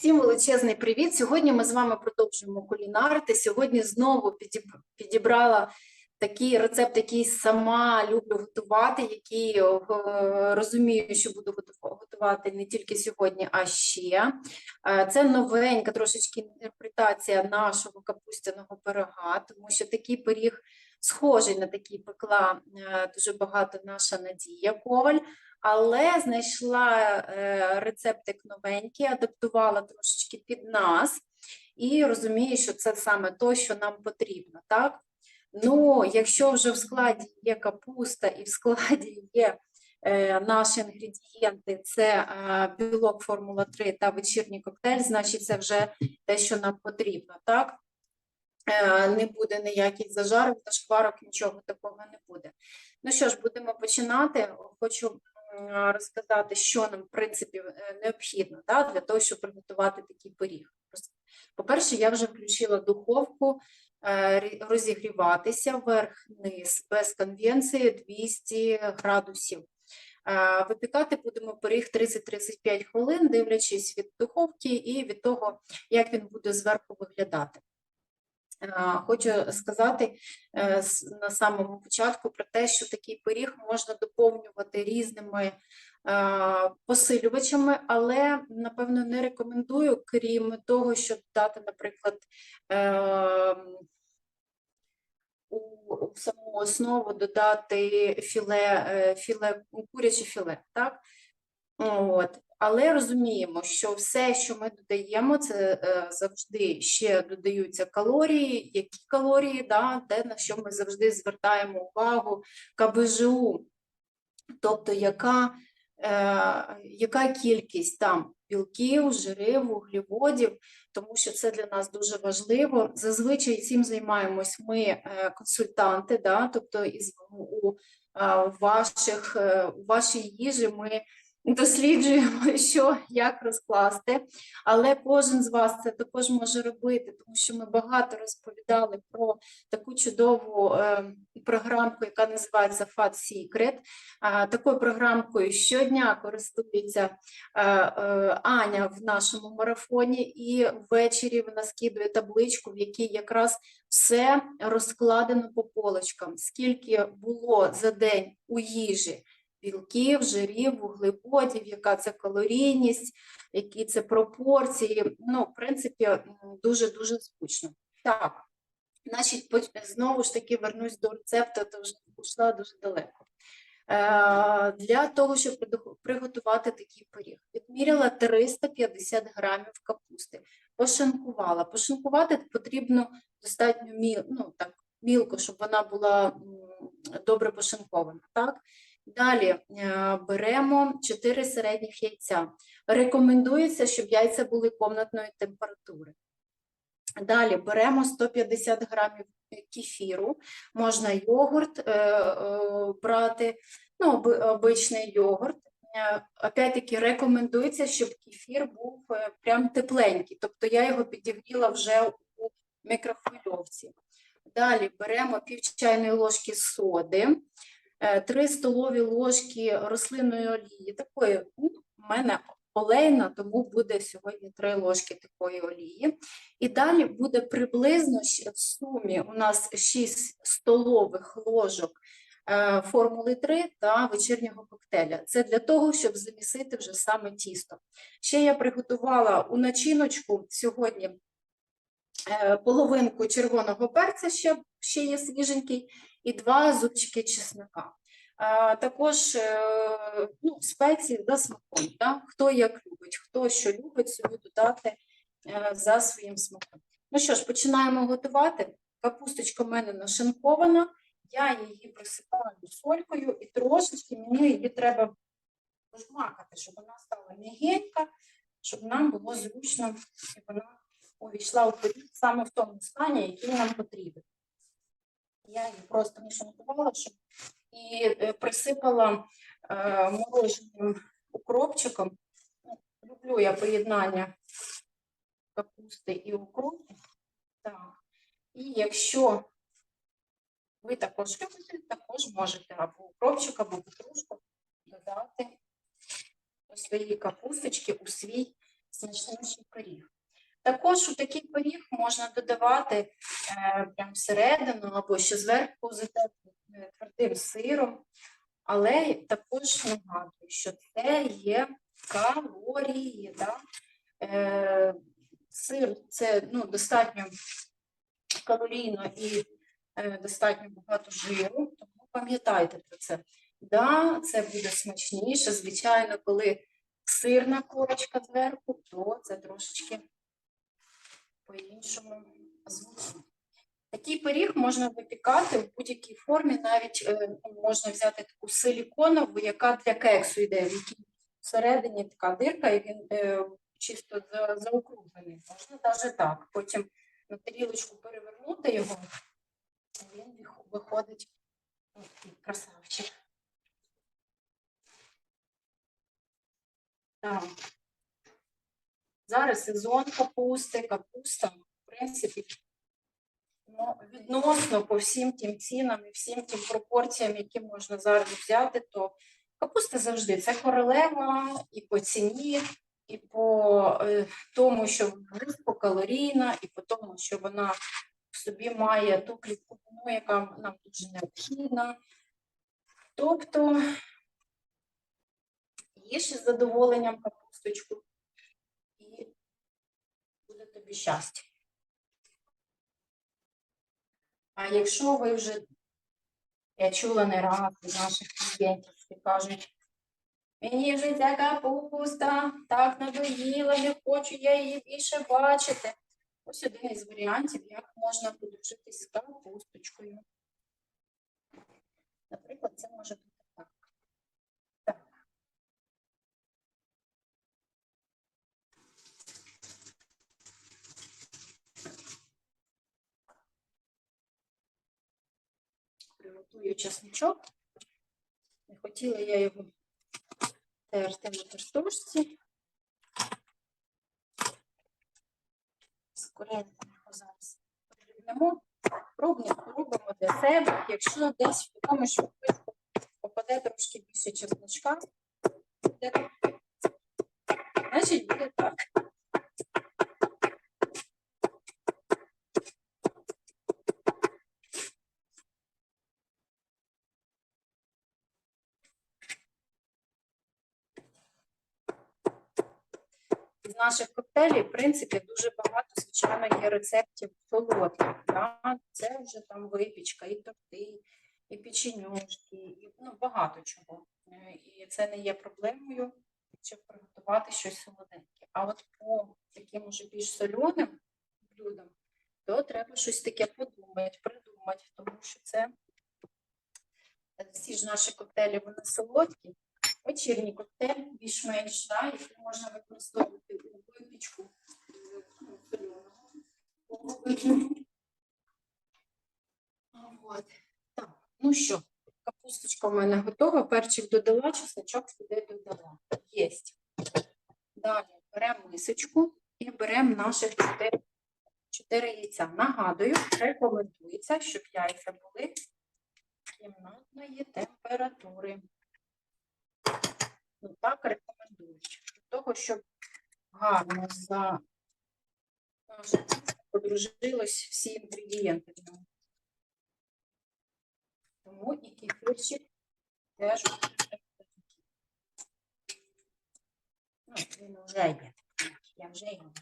Всім величезний привіт! Сьогодні ми з вами продовжуємо кулінарити. Сьогодні знову підібрала такий рецепт, який сама люблю готувати, який е, розумію, що буду готувати не тільки сьогодні, а ще. Е, Це новенька трошечки інтерпретація нашого капустяного пирога, тому що такий пиріг схожий на такий пекла е, дуже багато наша Надія Коваль але знайшла е, рецептик новенький, адаптувала трошечки під нас і розумію, що це саме то, що нам потрібно. Так? Ну, якщо вже в складі є капуста і в складі є е, наші інгредієнти, це е, білок Формула 3 та вечірній коктейль, значить це вже те, що нам потрібно. Так? Е, Не буде ніяких зажарок та шкварок, нічого такого не буде. Ну що ж, будемо починати. Хочу розказати, що нам, в принципі, е, необхідно да, для того, щоб приготувати такий пиріг. По-перше, я вже включила духовку е, розігріватися вверх-вниз без конвенції 200 градусів. Е, Випікати будемо пиріг 30-35 хвилин, дивлячись від духовки і від того, як він буде зверху виглядати. Е, Хочу сказати е, на самому початку про те, що такий пиріг можна доповнювати різними е, посилювачами, але напевно не рекомендую, крім того, щоб дати, наприклад, у саму основу додати філе, філе куряче філе, так? От. Але розуміємо, що все, що ми додаємо, це е, завжди ще додаються калорії. Які калорії, да, те, на що ми завжди звертаємо увагу, КБЖУ, тобто яка, е, яка кількість там білків, жирів, вуглеводів, тому що це для нас дуже важливо. Зазвичай цим займаємось ми, е, консультанти, да, тобто із, у, у ваших, е, у вашій їжі ми досліджуємо, що як розкласти, але кожен з вас це також може робити, тому що ми багато розповідали про таку чудову е, програмку, яка називається Fat Secret. Такою програмкою щодня користується е, е, Аня в нашому марафоні, і ввечері вона скидує табличку, в якій якраз все розкладено по полочкам, скільки було за день у їжі білків, жирів, вуглеводів, яка це калорійність, які це пропорції. Ну, в принципі, дуже-дуже зручно. Так, значить, знову ж таки вернусь до рецепту, то вже пішла дуже далеко. Е, Для того, щоб приготувати такий пиріг, відміряла 350 грамів капусти, пошинкувала. Пошинкувати потрібно достатньо міл, ну, так, мілко, щоб вона була добре пошинкована. Так? Далі е, беремо 4 середніх яйця. Рекомендується, щоб яйця були комнатної температури. Далі беремо 150 грамів кефіру, можна йогурт е, е, брати, ну, обичний йогурт. Опять-таки рекомендується, щоб кефір був прям тепленький, тобто я його підігріла вже у мікрохвильовці. Далі беремо пів чайної ложки соди, 3 столові ложки рослинної олії, такої, в мене олейна, тому буде сьогодні 3 ложки такої олії. І далі буде приблизно в сумі у нас 6 столових ложок е, формули 3 та вечірнього коктейля. Це для того, щоб замісити вже саме тісто. Ще я приготувала у начиночку сьогодні е, половинку червоного перця, ще, ще є свіженький, і два зубчики чеснока. Також е, ну, спеції за смаком, да? хто як любить, хто що любить собі додати е, за своїм смаком. Ну що ж, починаємо готувати. Капусточка в мене нашинкована, я її присипаю солькою і трошечки мені її треба пожмакати, щоб вона стала м'ягенька, щоб нам було зручно, і вона увійшла у пиріг саме в тому стані, який нам потрібен. Я її просто нашинкувала, щоб і е, присипала е, мороженим укропчиком. Ну, Люблю я поєднання капусти і укропу. Так. І якщо ви також любите, також можете або укропчик, або петрушку додати до своєї капусточки у свій смачніший пиріг. Також у такий пиріг можна додавати е, прям всередину або ще зверху з е, твердим сиром, але також нагадую, що це є калорії. Да? Е, сир це ну, достатньо калорійно і е, достатньо багато жиру, тому пам'ятайте про це. Да, це буде смачніше. Звичайно, коли сирна корочка зверху, то це трошечки по-іншому звучить. Такий пиріг можна випікати в будь-якій формі, навіть е, можна взяти таку силіконову, яка для кексу йде, в якій всередині така дирка, і він е, чисто за- заокруглений. Можна навіть так. Потім на тарілочку перевернути його, і він виходить красавчик. Так. Зараз сезон капусти, капуста, в принципі, ну, відносно по всім тим цінам і всім тим пропорціям, які можна зараз взяти, то капуста завжди це королева і по ціні, і по е, тому, що вона низькокалорійна, і по тому, що вона в собі має ту клітковину, яка нам дуже необхідна. Тобто їж із задоволенням капусточку тобі щастя. А якщо ви вже, я чула не раз від наших клієнтів, які кажуть, мені вже ця капуста так надоїла, не хочу я її більше бачити. Ось один із варіантів, як можна подружитись з капусточкою. Наприклад, це може бути Приготую чесничок. Не хотіла я його терти на тертушці. Скоренько його зараз подрібнемо. Пробник робимо для себе. Якщо десь в якомусь швидку попаде трошки більше чесночка, значить буде так. З наших коктейлів, в принципі, дуже багато, звичайно, є рецептів солодких. Да? Це вже там випічка, і торти, і печенюшки, і ну, багато чого. І це не є проблемою, щоб приготувати щось солоденьке. А от по таким уже більш солоним блюдам, то треба щось таке подумати, придумати, тому що це е, всі ж наші коктейлі вони солодкі. Вечірній коктейль більш-менш, да, який можна використовувати у випічку е, ну, соленого виду. От. Так, ну що, капусточка в мене готова, перчик додала, чесночок сюди додала. Єсть. Далі беремо мисочку і беремо наших 4, 4 яйця. Нагадую, рекомендується, щоб яйця були кімнатної температури. Ну, так рекомендують. Для того, щоб гарно за наше всі інгредієнти. Тому і кефірчик він вже є. Я вже його.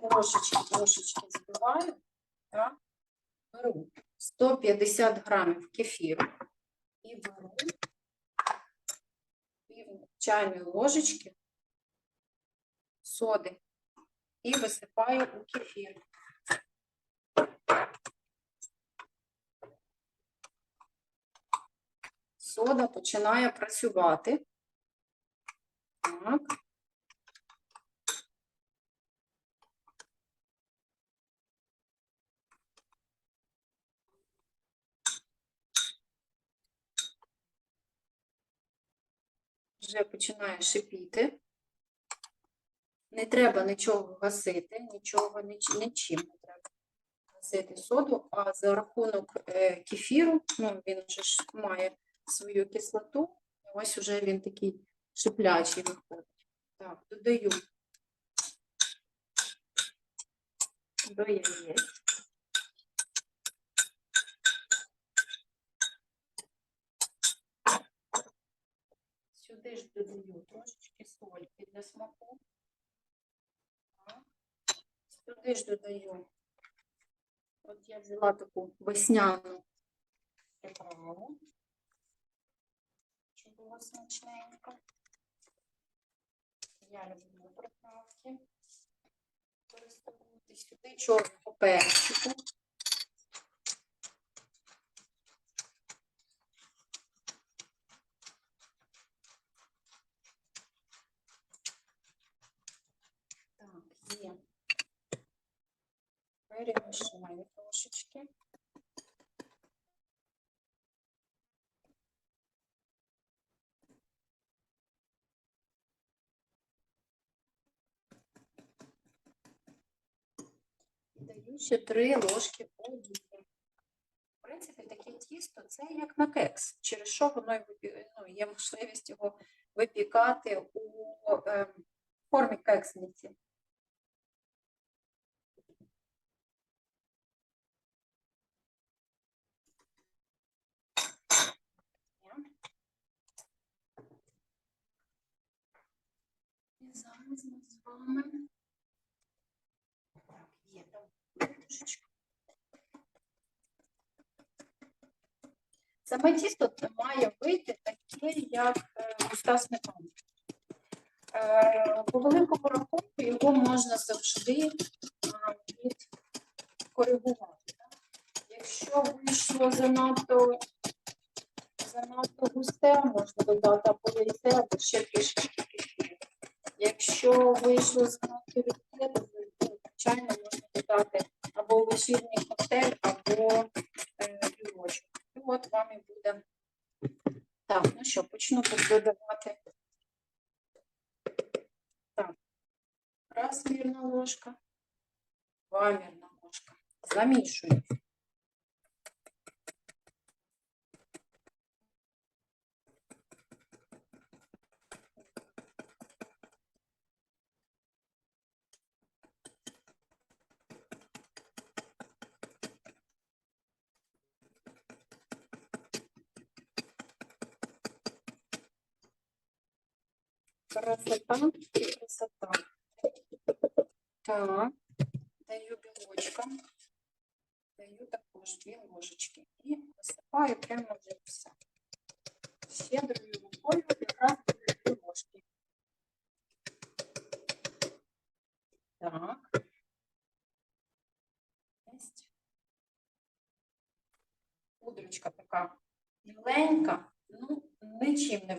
трошечки, трошечки збиваю, так, беру 150 грамів кефіру і беру пів чайної ложечки соди і висипаю у кефір. Сода починає працювати. Так. вже починає шипіти. Не треба нічого гасити, нічого нічим не треба носити соду, а за рахунок е, кефіру, ну він вже ж має свою кислоту, ось уже він такий шиплячий виходить. Так, додаю до яєць. Сюди ж додаю трошечки сольки для смаку. Сюди ж додаю. От я взяла таку весняну приправу, щоб було смачненько. Я люблю приправки. Користуватись сюди чорного перчику. Так, є. Перемішаю трошечки. Даю ще три ложки олії. В принципі, таке тісто це як на кекс, через що воно ну, є можливість його випікати у е, формі кексниці. І зараз ми з вами. Так, є там трошечки. Саме тісто має вийти таке, як е, густа сметана. Е, По великому рахунку його можна завжди відкоригувати. Якщо вийшло занадто, занадто густе, можна додати або яйце, або ще трішки Якщо вийшло занадто рідке, то звичайно можна додати або вечірній коктейль, або е, білочок. І от вам і буде. Так, ну що, почну тут додавати. Так, раз мірна ложка, два мірна ложка. Замішую. Красота і красота. Так, даю білочка. Даю також дві ложечки. І висипаю прямо вже все. Щедрою рукою якраз буде дві ложки. Так. Єсть. Пудрочка така міленька, ну, Нічим не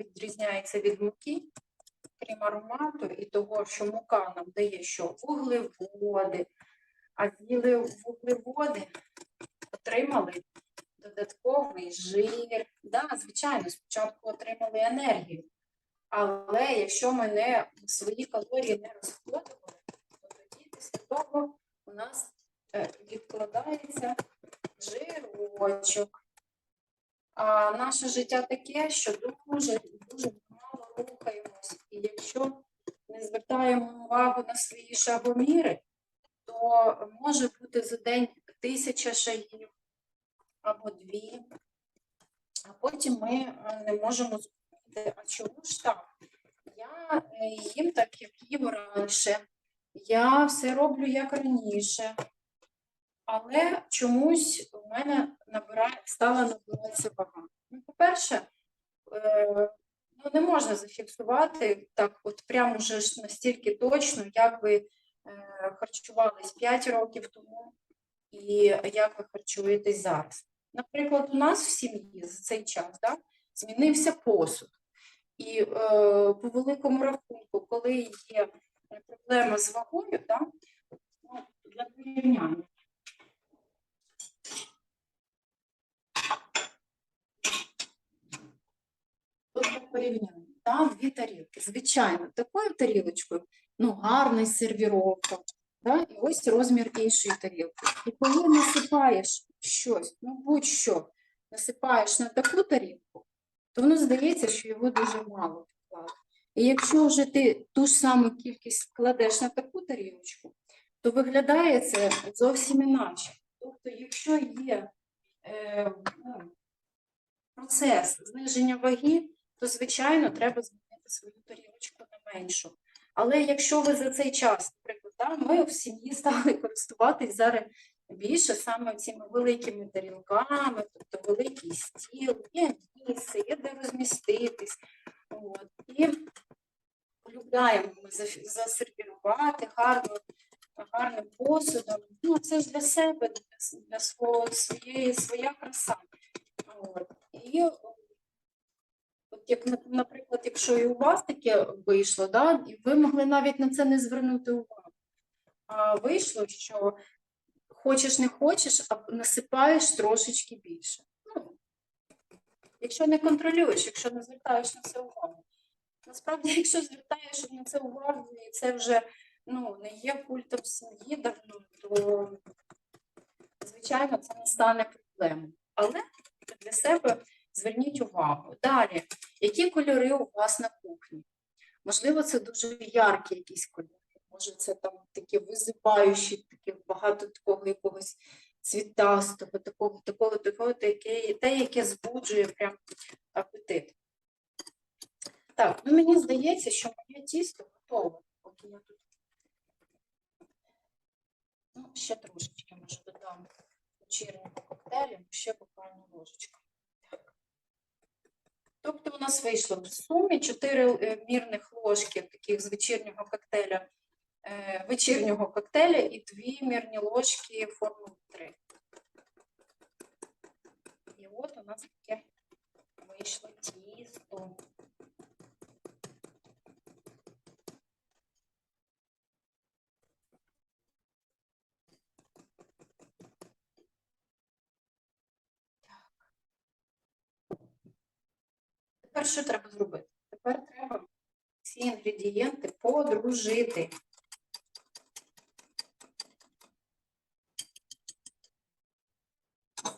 відрізняється від муки, крім аромату і того, що мука нам дає що вуглеводи, а з'їли вуглеводи, отримали додатковий жир. Да, звичайно, спочатку отримали енергію, але якщо ми не свої калорії не розходували, то тоді після того у нас е, відкладається жирочок. А наше життя таке, що дуже дуже мало рухаємось. І якщо не звертаємо увагу на свої шагоміри, то може бути за день тисяча шагів або дві, а потім ми е, не можемо зрозуміти, а чому ж так? Я е, їм так, як їв раніше, я все роблю як раніше. Але чомусь у мене набирає, стала набиратися вага. Ну, по-перше, е, ну, не можна зафіксувати так, от прямо вже настільки точно, як ви е, харчувались 5 років тому і як ви харчуєтесь зараз. Наприклад, у нас в сім'ї за цей час да, змінився посуд. І е, по великому рахунку, коли є проблема з вагою, да, ну, для порівняння. Для порівняння. Там дві тарілки. Звичайно, такою тарілочкою, ну, гарна сервіровка, Да? І ось розмір іншої тарілки. І коли насипаєш щось, ну будь-що, насипаєш на таку тарілку, то воно здається, що його дуже мало поклали. І якщо вже ти ту ж саму кількість кладеш на таку тарілочку, то виглядає це зовсім іначе. Тобто, якщо є е, ну, процес зниження ваги, то, звичайно, треба змінити свою тарілочку на меншу. Але якщо ви за цей час, наприклад, да, ми в сім'ї стали користуватись зараз більше саме цими великими тарілками, тобто великий стіл, є місце, є де розміститись. От. І полюбляємо ми засервірувати гарно, гарним посудом. Ну, це ж для себе, для, свого, своєї, своя краса. От. І як, наприклад, якщо і у вас таке вийшло, да, і ви могли навіть на це не звернути увагу. А вийшло, що хочеш не хочеш, а насипаєш трошечки більше. Ну, якщо не контролюєш, якщо не звертаєш на це увагу. Насправді, якщо звертаєш на це увагу, і це вже ну, не є культом сім'ї давно, то звичайно це не стане проблемою. Але для себе зверніть увагу. Далі, які кольори у вас на кухні? Можливо, це дуже яркі якісь кольори. Може, це там такі визиваючі, такі багато такого якогось цвітастого, такого, такого, такого, таке, те, яке збуджує прям апетит. Так, ну мені здається, що моє тісто готове. Поки я тут. Ну, ще трошечки, може, додам вечірнього коктейлю, ще буквально ложечку. Тобто у нас вийшло в сумі 4 мірних ложки таких з вечірнього коктейля, е, вечірнього коктейля і 2 мірні ложки формули 3. І от у нас таке вийшло тісто. Тепер що треба зробити? Тепер треба ці інгредієнти подружити.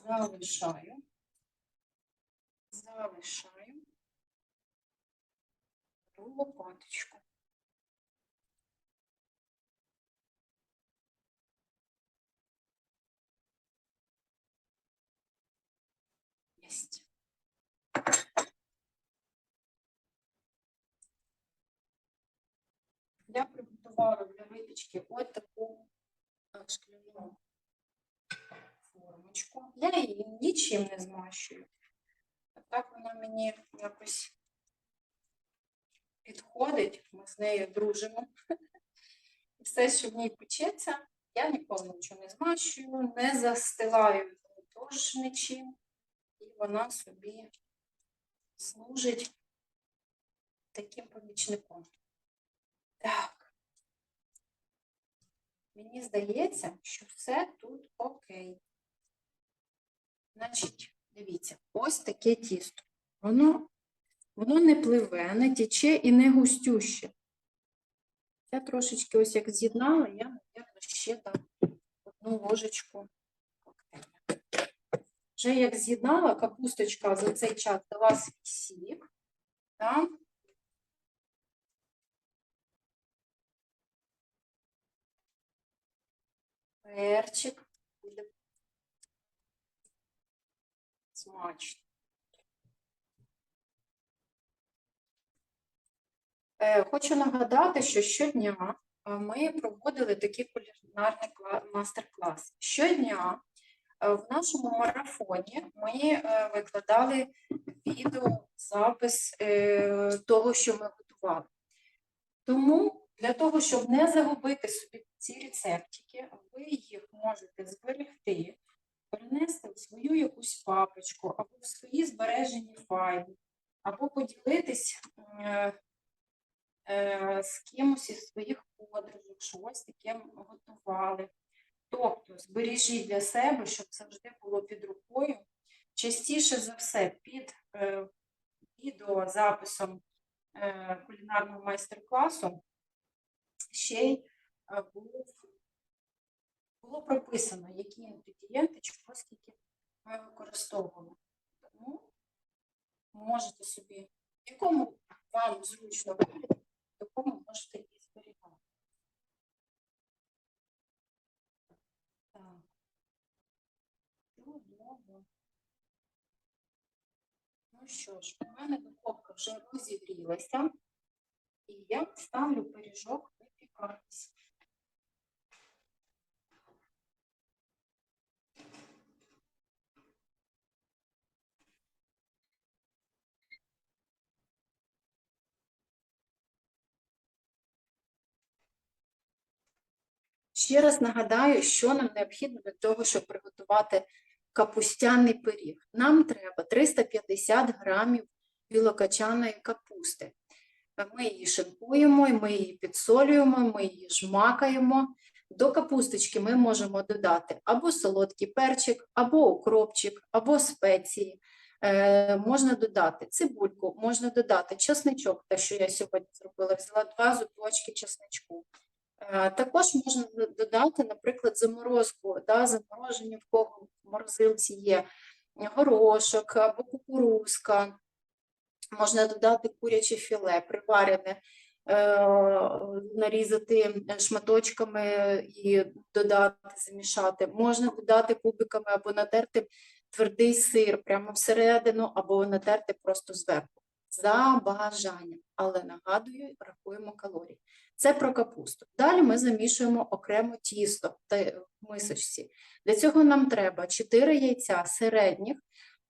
Залишаю. Залишаю. Лопаточку. Єсть. Я приготувала для випічки ось таку е, шкляну формочку. Я її нічим не змащую. Так вона мені якось підходить, ми з нею дружимо. І все, що в ній печеться, я ніколи нічого не змащую, не застилаю теж нічим. І вона собі служить таким помічником. Так. Мені здається, що все тут окей. Значить, дивіться, ось таке тісто. Воно, воно не пливе, не тече і не густюще. Я трошечки ось як з'єднала, я, мабуть, ще дам одну ложечку коктейля. Вже як з'єднала, капусточка за цей час дала свій сік. Так? Перчик буде смачно. Е, Хочу нагадати, що щодня е, ми проводили такий кулінарний мастер-клас. Щодня е, в нашому марафоні ми викладали відеозапис того, що ми готували. Тому для того, щоб не загубити собі ці рецептики, ви їх можете зберегти, перенести в свою якусь папочку або в свої збережені файли, або поділитись е, е, з кимось із своїх подружок, що ось таке готували. Тобто збережіть для себе, щоб завжди було під рукою. Частіше за все під е, відеозаписом е, кулінарного майстер-класу ще й е, було прописано, які інгредієнти, чого скільки ми використовуємо. Тому можете собі, якому вам зручно в якому можете і зберігати. Ну що ж, у мене духовка вже розігрілася, і я ставлю пиріжок випікатись. Ще раз нагадаю, що нам необхідно для того, щоб приготувати капустяний пиріг. Нам треба 350 грамів білокачаної капусти. Ми її шинкуємо, ми її підсолюємо, ми її жмакаємо. До капусточки ми можемо додати або солодкий перчик, або укропчик, або спеції. Е, можна додати цибульку, можна додати чесничок, те, що я сьогодні зробила, взяла два зубочки чесничку. Е, Також можна додати, наприклад, заморозку, да, заморожені в кого в морозилці є горошок або кукурузка. Можна додати куряче філе, приварене, е, нарізати шматочками і додати, замішати. Можна додати кубиками або натерти твердий сир прямо всередину, або натерти просто зверху. За бажанням. Але нагадую, рахуємо калорії. Це про капусту. Далі ми замішуємо окремо тісто та- в мисочці. Для цього нам треба 4 яйця середніх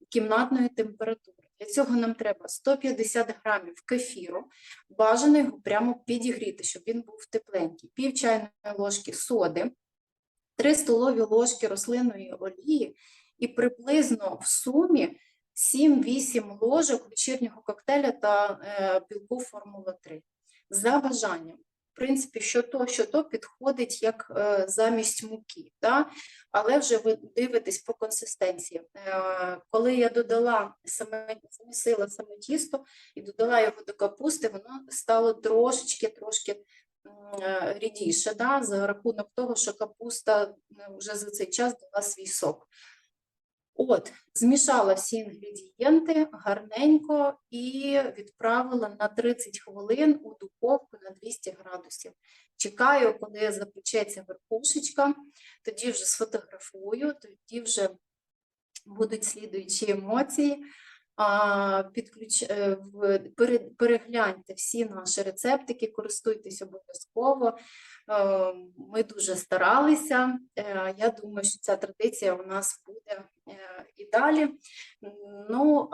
кімнатної температури. Для цього нам треба 150 грамів кефіру, бажано його прямо підігріти, щоб він був тепленький, пів чайної ложки соди, 3 столові ложки рослинної олії і приблизно в сумі 7-8 ложок вечірнього коктейля та е, білку Формула 3. За бажанням. В принципі, що то, що то підходить як е, замість муки, да? але вже ви дивитесь по консистенції. Е, коли я додала саме замісила саме тісто і додала його до капусти, воно стало трошечки трошки е, рідіше, да? за рахунок того, що капуста вже за цей час дала свій сок. От, змішала всі інгредієнти гарненько і відправила на 30 хвилин у духовку на 200 градусів. Чекаю, коли запечеться верхушечка, тоді вже сфотографую, тоді вже будуть слідуючі емоції. Підключ... е, Перегляньте всі наші рецептики, користуйтесь обов'язково. Е, Ми дуже старалися. Е, Я думаю, що ця традиція у нас буде е, і далі. Ну,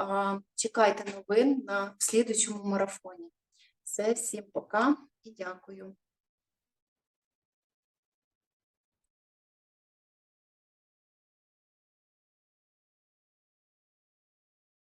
чекайте новин на слідучому марафоні. Все, всім пока і дякую.